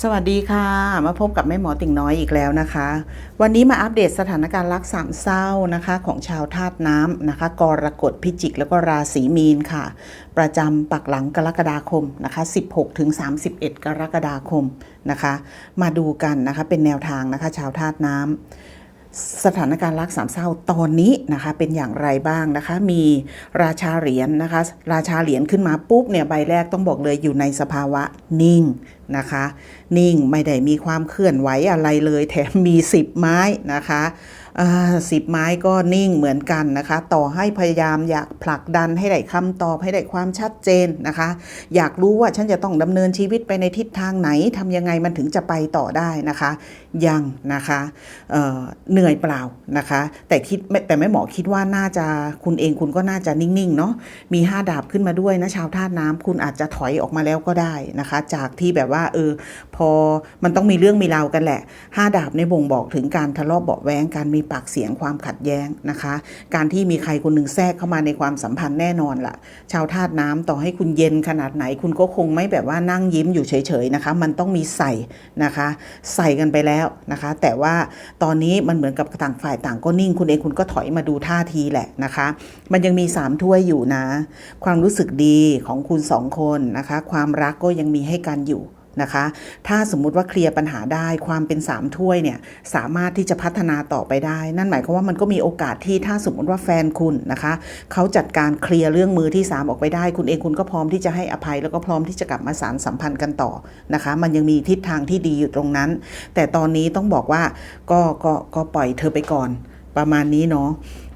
สวัสดีค่ะ มาพบกับแม่หมอติ่งน้อยอีกแล้วนะคะ วันนี้มาอัปเดตสถานการณ์รักสามเศร้านะคะของชาวธาตุน้ำนะคะ กรกฎพิจิกแล้วก็ราศีมีนค่ะ ประจำปักหลังกรกฎาคมนะคะ 16ถึง31 กรกฎาคมนะคะ มาดูกันนะคะเป็นแนวทางนะคะ ชาวธาตุน้ำสถานการณ์รักสามเศร้าตอนนี้นะคะเป็นอย่างไรบ้างนะคะ มีราชาเหรียญนะคะ ราชาเหรียญขึ้นมาปุ๊บเนี่ยใบแรกต้องบอกเลยอยู่ในสภาวะนิ่งนะคะ นิ่งไม่ได้มีความเคลื่อนไหวอะไรเลย แถมมี 10 ไม้นะคะสิบไม้ก็นิ่งเหมือนกันนะคะ ต่อให้พยายามอยากผลักดันให้ได้คำตอบให้ได้ความชัดเจนนะคะ อยากรู้ว่าฉันจะต้องดำเนินชีวิตไปในทิศทางไหนทำยังไงมันถึงจะไปต่อได้นะคะ ยังนะคะเเหนื่อยเปล่านะคะ แต่คิดแต่แม่หมอคิดว่าน่าจะคุณเองคุณก็น่าจะนิ่งๆเนาะมี5ดาบขึ้นมาด้วยนะชาวธาตุน้ำคุณอาจจะถอยออกมาแล้วก็ได้นะคะ จากที่แบบว่าเออพอมันต้องมีเรื่องมีราวกันแหละ5ดาบในบ่งบอกถึงการทะเลาะเบาะแว้งการมีปากเสียงความขัดแย้งนะคะ การที่มีใครคนหนึ่งแทรกเข้ามาในความสัมพันธ์แน่นอนล่ะ ชาวธาตุน้ำต่อให้คุณเย็นขนาดไหน คุณก็คงไม่แบบว่านั่งยิ้มอยู่เฉยๆนะคะ มันต้องมีใส่นะคะ ใส่กันไปแล้วนะคะ แต่ว่าตอนนี้มันเหมือนกับต่างฝ่ายต่างก็นิ่งคุณเองคุณก็ถอยมาดูท่าทีแหละนะคะ มันยังมี3ถ้วยอยู่นะ ความรู้สึกดีของคุณสองคนนะคะ ความรักก็ยังมีให้กันอยู่ นะคะ ถ้าสมมุติว่าเคลียร์ปัญหาได้ความเป็น 3 ถ้วยเนี่ยสามารถที่จะพัฒนาต่อไปได้ นั่นหมายความว่ามันก็มีโอกาสที่ถ้าสมมติว่าแฟนคุณนะคะเขาจัดการเคลียร์เรื่องมือที่ 3 ออกไปได้ คุณเองคุณก็พร้อมที่จะให้อภัย แล้วก็พร้อมที่จะกลับมาสารสัมพันธ์กันต่อนะคะ มันยังมีทิศทางที่ดีอยู่ตรงนั้น แต่ตอนนี้ต้องบอกว่าก็ก็ก็ปล่อยเธอไปก่อน ประมาณนี้เนาะ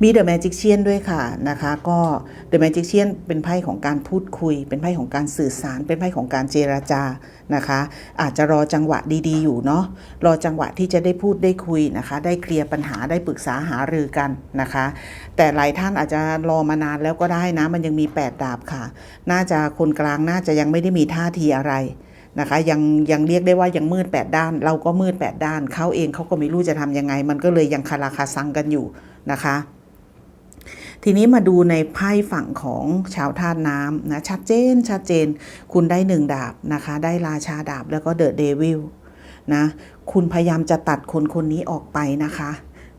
มีเดอะแมจิ c เชียนด้วยค่ะนะคะก็เดอะแมจิ c เชียนเป็นไพ่ของการพูดคุย เป็นไพ่ของการสื่อสาร เป็นไพ่ของการเจราจานะคะ อาจจะรอจังหวะดีๆ อยู่เนาะรอจังหวะที่จะได้พูดได้คุยนะคะ ได้เคลียร์ปัญหาได้ปรึกษาหารือกันนะคะ แต่หลายท่านอาจจะรอมานานแล้วก็ได้นะ มันยังมี 8 ดาบค่ะ น่าจะคนกลางน่าจะยังไม่ได้มีท่าทีอะไร นะคะยังยังเรียกได้ว่ายังมืด 8 ด้าน เราก็มืด 8 ด้านเขาเองเขาก็ไม่รู้จะทำยังไง มันก็เลยยังคาราคาซังกันอยู่นะคะ ทีนี้มาดูในไพ่ฝั่งของชาวธาตุน้ำนะชัดเจนชัดเจน คุณได้หนึ่งดาบนะคะ ได้ราชาดาบแล้วก็เดอะเดวิลนะคุณพยายามจะตัดคนคนนี้ออกไปนะคะ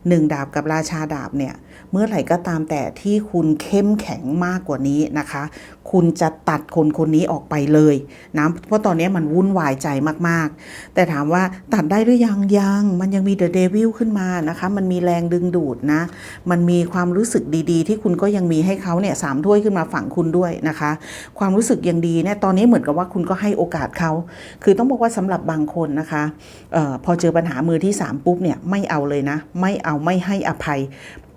หนึ่งดาบกับราชาดาบเนี่ย เมื่อไหร่ก็ตามแต่ที่คุณเข้มแข็งมากกว่านี้นะคะ คุณจะตัดคนคนนี้ออกไปเลยนะเพราะตอนนี้มันวุ่นวายใจมากๆ แต่ถามว่าตัดได้หรือยังยังมันยังมีเดอะเดวิลขึ้นมานะคะ มันมีแรงดึงดูดนะ มันมีความรู้สึกดีๆ ที่คุณก็ยังมีให้เขาเนี่ยสามถ้วยขึ้นมาฝั่งคุณด้วยนะคะ ความรู้สึกยังดีเนี่ยตอนนี้เหมือนกับว่าคุณก็ให้โอกาสเขา คือต้องบอกว่าสำหรับบางคนนะคะออพอเจอปัญหามือที่สามปุ๊บเนี่ยไม่เอาเลยนะ ไม่เอาไม่ให้อภัย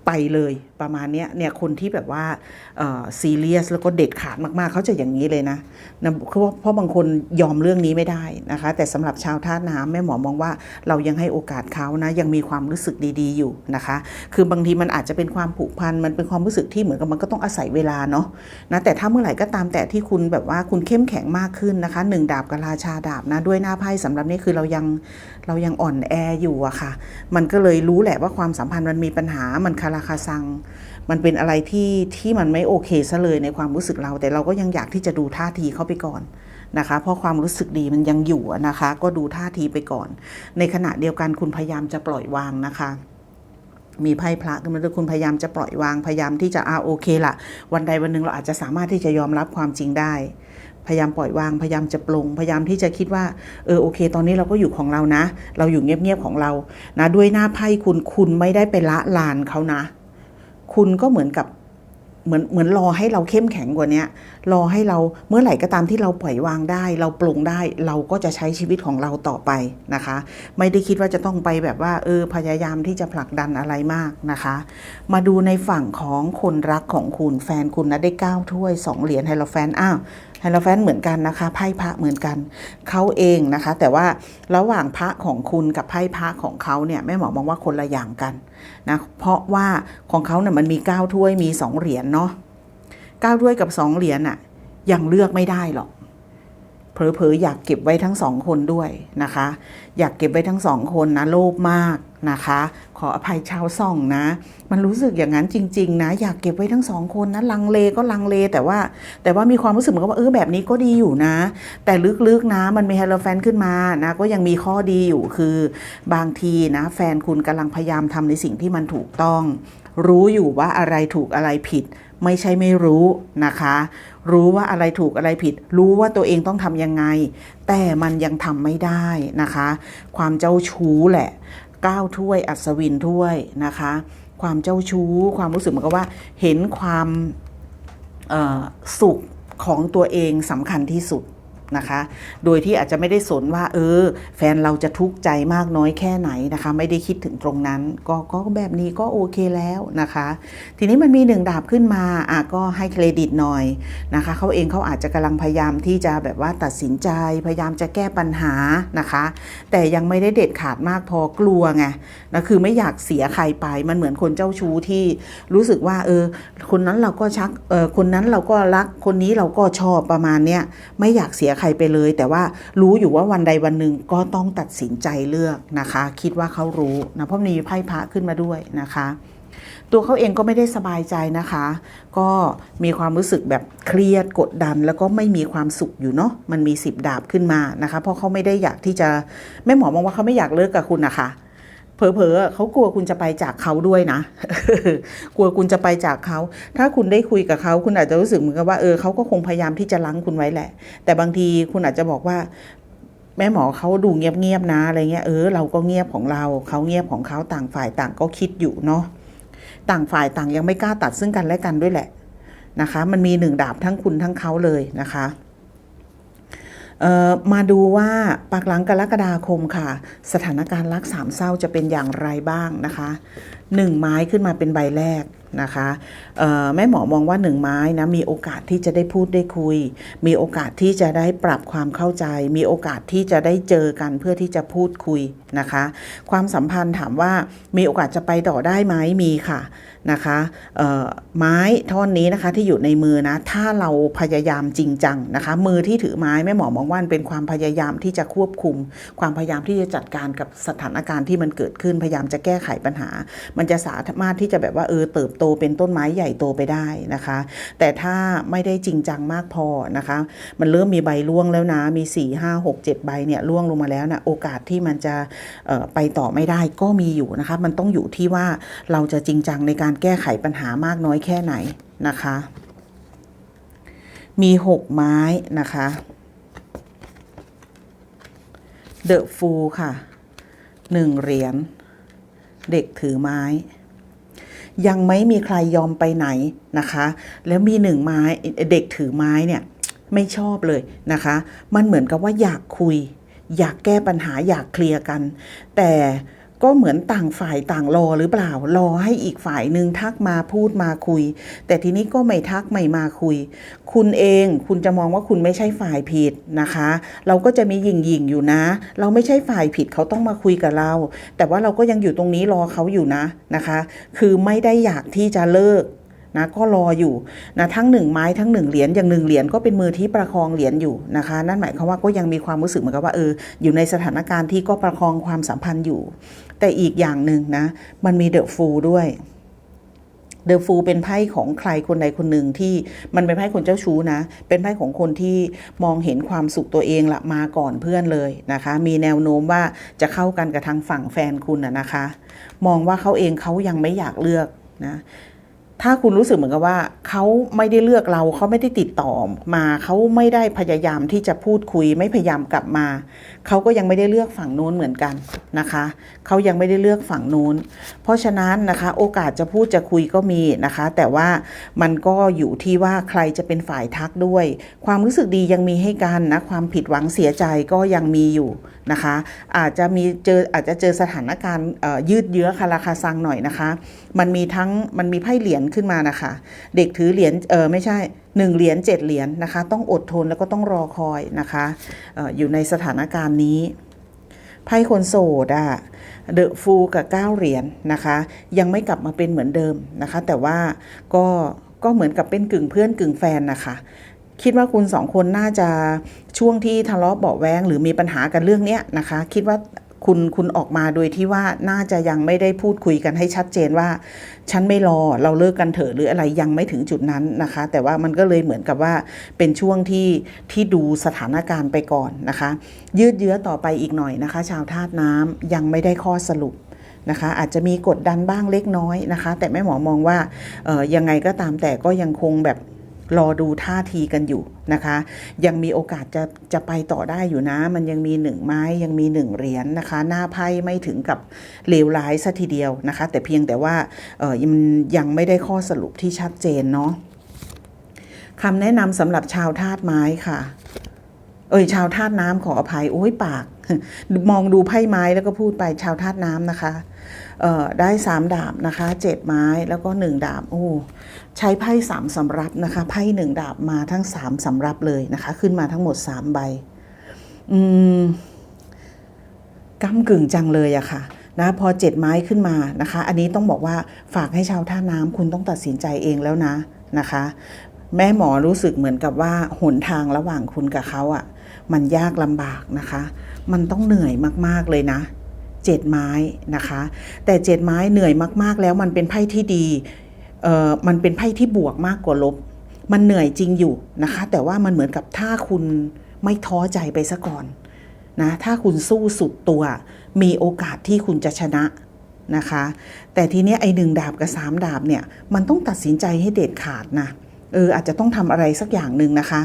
ไปเลย ประมาณเนี้ยเนี่ยคนที่แบบว่าซีเรียสแล้วก็เด็ดขาดมากๆ เขาจะอย่างนี้เลยนะนะเพราะบางคนยอมเรื่องนี้ไม่ได้นะคะ แต่สำหรับชาวท่าน้ำแม่หมอมองว่าเรายังให้โอกาสเขานะยังมีความรู้สึกดีๆอยู่นะคะ คือบางทีมันอาจจะเป็นความผูกพันมันเป็นความรู้สึกที่เหมือนกับมันก็ต้องอาศัยเวลาเนาะนะแต่ถ้าเมื่อไหร่ก็ตามแต่ที่คุณแบบว่าคุณเข้มแข็งมากขึ้นนะคะหนึ่งดาบกับราชาดาบนะด้วยหน้าไพ่สำหรับนี่คือเรายังเรายังอ่อนแออยู่อะค่ะ มันก็เลยรู้แหละว่าความสัมพันธ์มันมีปัญหามันคาราคาซัง มันเป็นอะไรที่ที่มันไม่โอเคซะเลยในความรู้สึกเรา แต่เราก็ยังอยากที่จะดูท่าทีเขาไปก่อนนะคะ เพราะความรู้สึกดีมันยังอยู่นะคะ ก็ดูท่าทีไปก่อน ในขณะเดียวกันคุณพยายามจะปล่อยวางนะคะมีไพ่พระขึ้นมาด้วยคุณพยายามจะปล่อยวางพยายามที่จะอาโอเคละวันใดวันหนึ่งเราอาจจะสามารถที่จะยอมรับความจริงได้ พยายามปล่อยวางพยายามจะปลงพยายามที่จะคิดว่าเออโอเค ตอนนี้เราก็อยู่ของเรานะ เราอยู่เงียบๆของเรานะด้วยหน้าไพ่คุณคุณไม่ได้ไปละลานเขานะ คุณก็เหมือนกับเหมือนเหมือนรอให้เราเข้มแข็งกว่านี้รอให้เราเมื่อไหร่ก็ตามที่เราปล่อยวางได้ เราปลงได้เราก็จะใช้ชีวิตของเราต่อไปนะคะ ไม่ได้คิดว่าจะต้องไปแบบว่าเออพยายามที่จะผลักดันอะไรมากนะคะ มาดูในฝั่งของคนรักของคุณแฟนคุณนะได้เก้าถ้วยสองเหรียญไฮโลแฟนอ้าว ไฮโลแฟนเหมือนกันนะคะไพ่พระเหมือนกันเขาเองนะคะ แต่ว่าระหว่างพระของคุณกับไพ่พระของเขาเนี่ยแม่หมอมองว่าคนละอย่างกันนะเพราะว่าของเขาเนี่ยมันมีเก้าถ้วยมีสองเหรียญเนาะเก้าถ้วยกับสองเหรียญอะยังเลือกไม่ได้หรอกเผลอๆอยากเก็บไว้ทั้งสองคนด้วยนะคะ อยากเก็บไว้ทั้งสองคนนะโลภมาก นะคะ ขออภัยชาวส่องนะ มันรู้สึกอย่างนั้นจริง ๆ นะ อยากเก็บไว้ทั้งสองคนนะลังเลก็ลังเลแต่ว่า แต่ว่ามีความรู้สึกเหมือนกับว่าเออแบบนี้ก็ดีอยู่นะ แต่ลึกๆนะมันมีเฮโลแฟนขึ้นมานะก็ยังมีข้อดีอยู่คือบางทีนะแฟนคุณกำลังพยายามทำในสิ่งที่มันถูกต้อง รู้อยู่ว่าอะไรถูกอะไรผิด ไม่ใช่ไม่รู้นะคะ รู้ว่าอะไรถูกอะไรผิด รู้ว่าตัวเองต้องทำยังไง แต่มันยังทำไม่ได้นะคะ ความเจ้าชู้แหละ ก้าวถ้วยอัศวินถ้วยนะคะ ความเจ้าชู้ ความรู้สึกเหมือนกับว่าเห็นความสุขของตัวเองสำคัญที่สุด นะคะ โดยที่อาจจะไม่ได้สนว่า เออ แฟนเราจะทุกข์ใจมากน้อยแค่ไหนนะคะ ไม่ได้คิดถึงตรงนั้น ก็ก็แบบนี้ก็โอเคแล้วนะคะ ทีนี้มันมีหนึ่งดาบขึ้นมาอะก็ให้เครดิตหน่อยนะคะเขาเองเขาอาจจะกำลังพยายามที่จะแบบว่าตัดสินใจพยายามจะแก้ปัญหานะคะ แต่ยังไม่ได้เด็ดขาดมากพอกลัวไงนะคือไม่อยากเสียใครไปมันเหมือนคนเจ้าชู้ที่รู้สึกว่าเออคนนั้นเราก็ชักเออคนนั้นเราก็รักคนนี้เราก็ชอบประมาณเนี้ยไม่อยากเสียครไปเลย แต่ว่ารู้อยู่ว่าวันใดวันหนึ่งก็ต้องตัดสินใจเลือกนะคะ คิดว่าเขารู้นะเพราะมีไพ่พระขึ้นมาด้วยนะคะ ตัวเขาเองก็ไม่ได้สบายใจนะคะ ก็มีความรู้สึกแบบเครียดกดดัน แล้วก็ไม่มีความสุขอยู่เนาะมันมีสิบดาบขึ้นมานะคะ เพราะเขาไม่ได้อยากที่จะแม่หมอมองว่าเขาไม่อยากเลิกกับคุณนะคะ เผลอๆเขากลัวคุณจะไปจากเขาด้วยนะ กลัวคุณจะไปจากเขา ถ้าคุณได้คุยกับเขาคุณอาจจะรู้สึกเหมือนกับว่าเออเขาก็คงพยายามที่จะลังคุณไว้แหละ แต่บางทีคุณอาจจะบอกว่าแม่หมอเขาดูเงียบๆนะอะไรเงี้ยเออเราก็เงียบของเราเขาเงียบของเขาต่างฝ่ายต่างก็คิดอยู่เนาะต่างฝ่ายต่างยังไม่กล้าตัดซึ่งกันและกันด้วยแหละนะคะ มันมีหนึ่งดาบทั้งคุณทั้งเขาเลยนะคะ มาดูว่าปากหลังกรกฎาคมค่ะ สถานการณ์รักสามเศร้าจะเป็นอย่างไรบ้างนะคะหนึ่งไม้ขึ้นมาเป็นใบแรก นะคะแม่หมอมองว่าหนึ่งไม้นะมีโอกาสที่จะได้พูดได้คุย มีโอกาสที่จะได้ปรับความเข้าใจ มีโอกาสที่จะได้เจอกันเพื่อที่จะพูดคุยนะคะ ความสัมพันธ์ถามว่ามีโอกาสจะไปต่อได้ไหมมีค่ะนะคะไม้ท่อนนี้นะคะที่อยู่ในมือนะถ้าเราพยายามจริงจังนะคะมือที่ถือไม้แม่หมอมองว่าเป็นความพยายามที่จะควบคุม ความพยายามที่จะจัดการกับสถานการณ์ที่มันเกิดขึ้นพยายามจะแก้ไขปัญหา มันจะสามารถที่จะแบบว่าเออเติบโตโตเป็นต้นไม้ใหญ่โตไปได้นะคะ แต่ถ้าไม่ได้จริงจังมากพอนะคะ มันเริ่มมีใบร่วงแล้วนะ มี4 5 6 7 ใบเนี่ยร่วงลงมาแล้วนะโอกาสที่มันจะไปต่อไม่ได้ก็มีอยู่นะคะ มันต้องอยู่ที่ว่าเราจะจริงจังในการแก้ไขปัญหามากน้อยแค่ไหนนะคะ มี 6 ไม้นะคะเดอะฟูค่ะ1เหรียญเด็กถือไม้ ยังไม่มีใครยอมไปไหนนะคะ แล้วมีหนึ่งไม้เด็กถือไม้เนี่ยไม่ชอบเลยนะคะ มันเหมือนกับว่าอยากคุย อยากแก้ปัญหาอยากเคลียร์กัน แต่ ก็เหมือนต่างฝ่ายต่างรอหรือเปล่า รอให้อีกฝ่ายหนึ่งทักมาพูดมาคุย แต่ทีนี้ก็ไม่ทักไม่มาคุย คุณเองคุณจะมองว่าคุณไม่ใช่ฝ่ายผิดนะคะ เราก็จะมีหยิ่งหยิ่งอยู่นะ เราไม่ใช่ฝ่ายผิดเขาต้องมาคุยกับเรา แต่ว่าเราก็ยังอยู่ตรงนี้รอเขาอยู่นะนะคะ คือไม่ได้อยากที่จะเลิก นะก็รออยู่นะทั้งหนึ่งไม้ทั้งหนึ่งเหรียญอย่างหนึ่งเหรียญก็เป็นมือที่ประคองเหรียญอยู่นะคะ นั่นหมายความว่าก็ยังมีความรู้สึกเหมือนกับว่าเอออยู่ในสถานการณ์ที่ก็ประคองความสัมพันธ์อยู่ แต่อีกอย่างหนึ่งนะมันมีเดอะฟูด้วยเดอะฟูเป็นไพ่ของใครคนใดคนหนึ่งที่มันเป็นไพ่คนเจ้าชู้นะ เป็นไพ่ของคนที่มองเห็นความสุขตัวเองละมาก่อนเพื่อนเลยนะคะ มีแนวโน้มว่าจะเข้ากันกับทางฝั่งแฟนคุณนะนะคะ มองว่าเขาเองเขายังไม่อยากเลือกนะ ถ้าคุณรู้สึกเหมือนกับว่าเขาไม่ได้เลือกเราเขาไม่ได้ติดต่อมาเขาไม่ได้พยายามที่จะพูดคุย ไม่พยายามกลับมาเขาก็ยังไม่ได้เลือกฝั่งนู้นเหมือนกันนะคะเขายังไม่ได้เลือกฝั่งนู้น เพราะฉะนั้นนะคะโอกาสจะพูดจะคุยก็มีนะคะ แต่ว่ามันก็อยู่ที่ว่าใครจะเป็นฝ่ายทักด้วย ความรู้สึกดียังมีให้กันนะความผิดหวังเสียใจก็ยังมีอยู่นะคะ อาจจะมีเจออาจจะเจอสถานการณ์ยืดเยื้อคาราคาซังหน่อยนะคะ มันมีทั้งมันมีไพ่เหรียญขึ้นมานะคะ เด็กถือเหรียญเออไม่ใช่หนึ่งเหรียญเจ็ดเหรียญนะคะ ต้องอดทนแล้วก็ต้องรอคอยนะคะออยู่ในสถานการณ์นี้ไพ่คนโสดอะเดอะฟูกับเก้าเหรียญนะคะ ยังไม่กลับมาเป็นเหมือนเดิมนะคะ แต่ว่าก็ก็เหมือนกับเป็นกึ่งเพื่อนกึ่งแฟนนะคะคิดว่าคุณสองคนน่าจะช่วงที่ทะเลาะเบาแวงหรือมีปัญหากันเรื่องเนี้ยนะคะ คิดว่า คุณคุณออกมาโดยที่ว่าน่าจะยังไม่ได้พูดคุยกันให้ชัดเจนว่า ฉันไม่รอเราเลิกกันเถอะหรืออะไรยังไม่ถึงจุดนั้นนะคะ แต่ว่ามันก็เลยเหมือนกับว่าเป็นช่วงที่ที่ดูสถานการณ์ไปก่อนนะคะ ยืดเยื้อต่อไปอีกหน่อยนะคะ ชาวธาตุน้ำยังไม่ได้ข้อสรุปนะคะอาจจะมีกดดันบ้างเล็กน้อยนะคะ แต่แม่หมอมองว่าเอ่อยังไงก็ตามแต่ก็ยังคงแบบ รอดูท่าทีกันอยู่นะคะ ยังมีโอกาสจะจะไปต่อได้อยู่นะ มันยังมีหนึ่งไม้ยังมีหนึ่งเหรียญนะคะ หน้าไพ่ไม่ถึงกับเลวร้ายซะทีเดียวนะคะ แต่เพียงแต่ว่าเออมันยังไม่ได้ข้อสรุปที่ชัดเจนเนาะคำแนะนำสำหรับชาวธาตุไม้ค่ะ เอ่ยชาวธาตุน้ำขออภัยโอ้ยปาก มองดูไพ่ไม้แล้วก็พูดไปชาวธาตุน้ำนะคะเอ่อได้สามดาบนะคะเจ็ดไม้แล้วก็หนึ่งดาบโอ้ใช้ไพ่สามสำรับนะคะไพ่หนึ่งดาบมาทั้งสามสำรับเลยนะคะ ขึ้นมาทั้งหมดสามใบอืมก้ากึ่งจังเลยอะค่ะนะพอเจ็ดไม้ขึ้นมานะคะ อันนี้ต้องบอกว่าฝากให้ชาวท่าน้ำคุณต้องตัดสินใจเองแล้วนะนะคะ แม่หมอรู้สึกเหมือนกับว่าหนทางระหว่างคุณกับเขาอะ มันยากลำบากนะคะ มันต้องเหนื่อยมากๆเลยนะเจ็ดไม้นะคะ แต่เจ็ดไม้เหนื่อยมากๆ แล้วมันเป็นไพ่ที่ดีเอ่อมันเป็นไพ่ที่บวกมากกว่าลบ มันเหนื่อยจริงอยู่นะคะ แต่ว่ามันเหมือนกับถ้าคุณไม่ท้อใจไปซะก่อนนะถ้าคุณสู้สุดตัว มีโอกาสที่คุณจะชนะนะคะ แต่ทีนี้ไอ้หนึ่งดาบกับสามดาบเนี่ย มันต้องตัดสินใจให้เด็ดขาดนะ เอออาจจะต้องทำอะไรสักอย่างหนึ่งนะคะ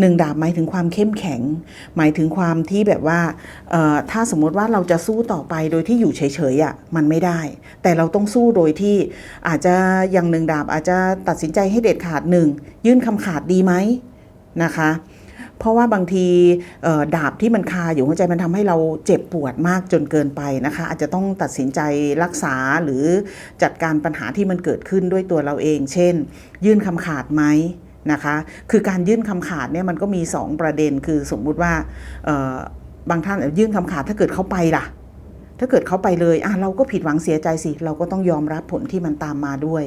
หนึ่งดาบหมายถึงความเข้มแข็ง หมายถึงความที่แบบว่าเอ่อถ้าสมมติว่าเราจะสู้ต่อไปโดยที่อยู่เฉยๆอะ่ะมันไม่ได้ แต่เราต้องสู้โดยที่อาจจะอย่างหนึ่งดาบอาจจะตัดสินใจให้เด็ดขาดหนึ่งยื่นคำขาดดีไหมนะคะ เพราะว่าบางทีดาบที่มันคาอยู่หัวใจมันทำให้เราเจ็บปวดมากจนเกินไปนะคะ อาจจะต้องตัดสินใจรักษาหรือจัดการปัญหาที่มันเกิดขึ้นด้วยตัวเราเอง เช่น ยื่นคำขาดไหมนะคะ คือการยื่นคำขาดเนี่ยมันก็มี 2 ประเด็นคือสมมุติว่าบางท่านยื่นคำขาดถ้าเกิดเขาไปล่ะ ถ้าเกิดเขาไปเลยอะเราก็ผิดหวังเสียใจสิ เราก็ต้องยอมรับผลที่มันตามมาด้วย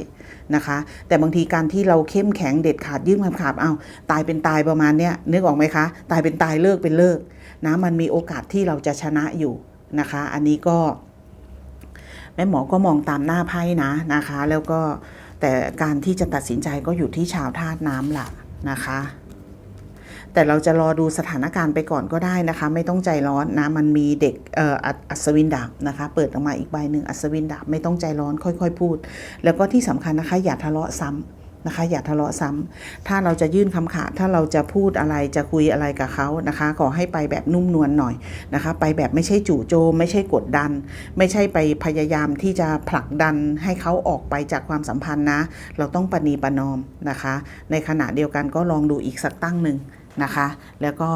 นะคะ แต่บางทีการที่เราเข้มแข็งเด็ดขาดยื่นคำขาดเอาตายเป็นตายประมาณเนี้ยนึกออกไหมคะ ตายเป็นตายเลิกเป็นเลิกนะมันมีโอกาสที่เราจะชนะอยู่นะคะ อันนี้ก็แม่หมอก็มองตามหน้าไพ่นะนะคะ แล้วก็แต่การที่จะตัดสินใจก็อยู่ที่ชาวธาตุน้ำล่ะนะคะ แต่เราจะรอดูสถานการณ์ไปก่อนก็ได้นะคะ ไม่ต้องใจร้อนนะ มันมีเด็กเอ่ออัศวินดาบนะคะ เปิดออกมาอีกใบหนึ่งอัศวินดาบไม่ต้องใจร้อนค่อย ๆ พูด แล้วก็ที่สำคัญนะคะ อย่าทะเลาะซ้ำนะคะอย่าทะเลาะซ้ำถ้าเราจะยื่นคำขาดถ้าเราจะพูดอะไรจะคุยอะไรกับเขานะคะ ขอให้ไปแบบนุ่มนวลหน่อยนะคะ ไปแบบไม่ใช่จู่โจม ไม่ใช่กดดัน ไม่ใช่ไปพยายามที่จะผลักดันให้เขาออกไปจากความสัมพันธ์นะ เราต้องปณีประนอมนะคะ ในขณะเดียวกันก็ลองดูอีกสักตั้งหนึ่ง นะคะ แล้วก็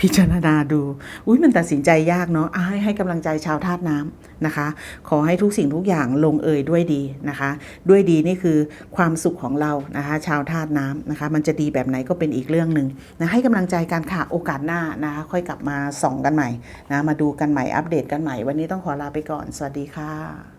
พิจารณาดู อุ้ยมันตัดสินใจยากเนาะให้ให้กำลังใจชาวธาตุน้ำนะคะ ขอให้ทุกสิ่งทุกอย่างลงเอยด้วยดีนะคะ ด้วยดีนี่คือความสุขของเรานะคะ ชาวธาตุน้ำนะคะ มันจะดีแบบไหนก็เป็นอีกเรื่องหนึ่งนะให้กำลังใจกันค่ะโอกาสหน้านะคะ ค่อยกลับมาส่องกันใหม่นะมาดูกันใหม่อัปเดตกันใหม่ วันนี้ต้องขอลาไปก่อน สวัสดีค่ะ